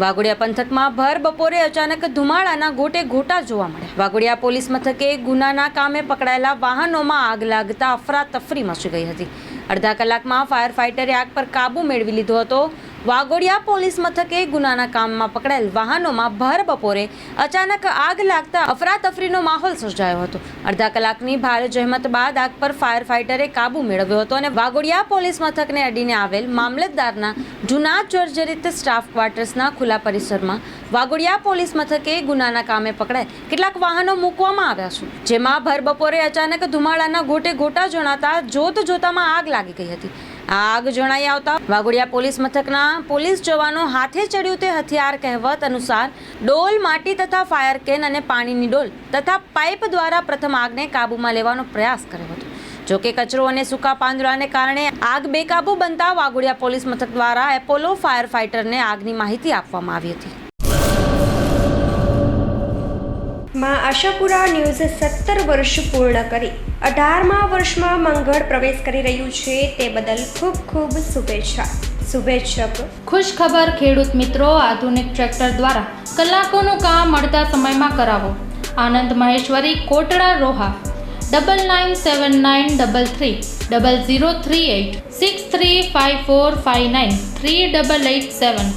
વાઘોડિયા પંથકમાં ભર બપોરે અચાનક ધુમાડાના ગોટે ગોટા જોવા મળ્યા. વાઘોડિયા પોલીસ મથકે ગુનાના કામે પકડાયેલા વાહનોમાં આગ લાગતા અફરાતફરી મચી ગઈ હતી. અડધા કલાકમાં ફાયર ફાઇટરે આગ પર કાબુ મેળવી લીધો હતો. વાઘોડિયા પોલીસ મથકે ગુનાના કામમાં પકડાયેલ વાહનોમાં ભર બપોરે અચાનક આગ લાગતા અફરાતફરીનો માહોલ સર્જાયો હતો. અડધા કલાકની ભારે જહેમત બાદ આગ પર ફાયર ફાઇટરે કાબુ મેળવ્યો હતો અને વાઘોડિયા પોલીસ મથકને અડીને આવેલ મામલતદારના જૂના જર્જરિત સ્ટાફ ક્વાર્ટર્સના ખુલ્લા પરિસરમાં વાઘોડિયા પોલીસ મથકે ગુનાના કામે પકડાય કેટલાક વાહનો મૂકવામાં આવ્યા છે. જેમાં ભર બપોરે અચાનક ધુમાડાના ગોટે ગોટા જણાતા જોત જોતામાં આગ લાગી ગઈ હતી. આગ જણાઈ આવતા વાઘોડિયા પોલીસ મથકના પોલીસ જવાનો હાથે ચડ્યું તે હથિયાર કહેવત અનુસાર ડોલ માટી તથા ફાયર કેન અને પાણીની ડોલ તથા પાઇપ દ્વારા પ્રથમ આગને કાબૂમાં લેવાનો પ્રયાસ કર્યો હતો. જોકે કચરો અને સૂકા પાંદડાને કારણે આગ બેકાબૂ બનતા વાઘોડિયા પોલીસ મથક દ્વારા એપોલો ફાયર ફાઇટરને આગની માહિતી આપવામાં આવી હતી. માં આશાપુરા ન્યૂઝ સત્તર વર્ષ પૂર્ણ કરી. અઢારમા વર્ષમાં મંગળ પ્રવેશ કરી રહ્યું છે તે બદલ ખૂબ ખૂબ શુભેચ્છા. શુભેચ્છક. ખુશખબર ખેડૂત મિત્રો, આધુનિક ટ્રેક્ટર દ્વારા કલાકોનું કામ મળતા સમયમાં કરાવો. Anand Maheshwari, Kotda, Roha. Double nine seven nine double three, double zero three eight six three five four five nine, three double eight seven.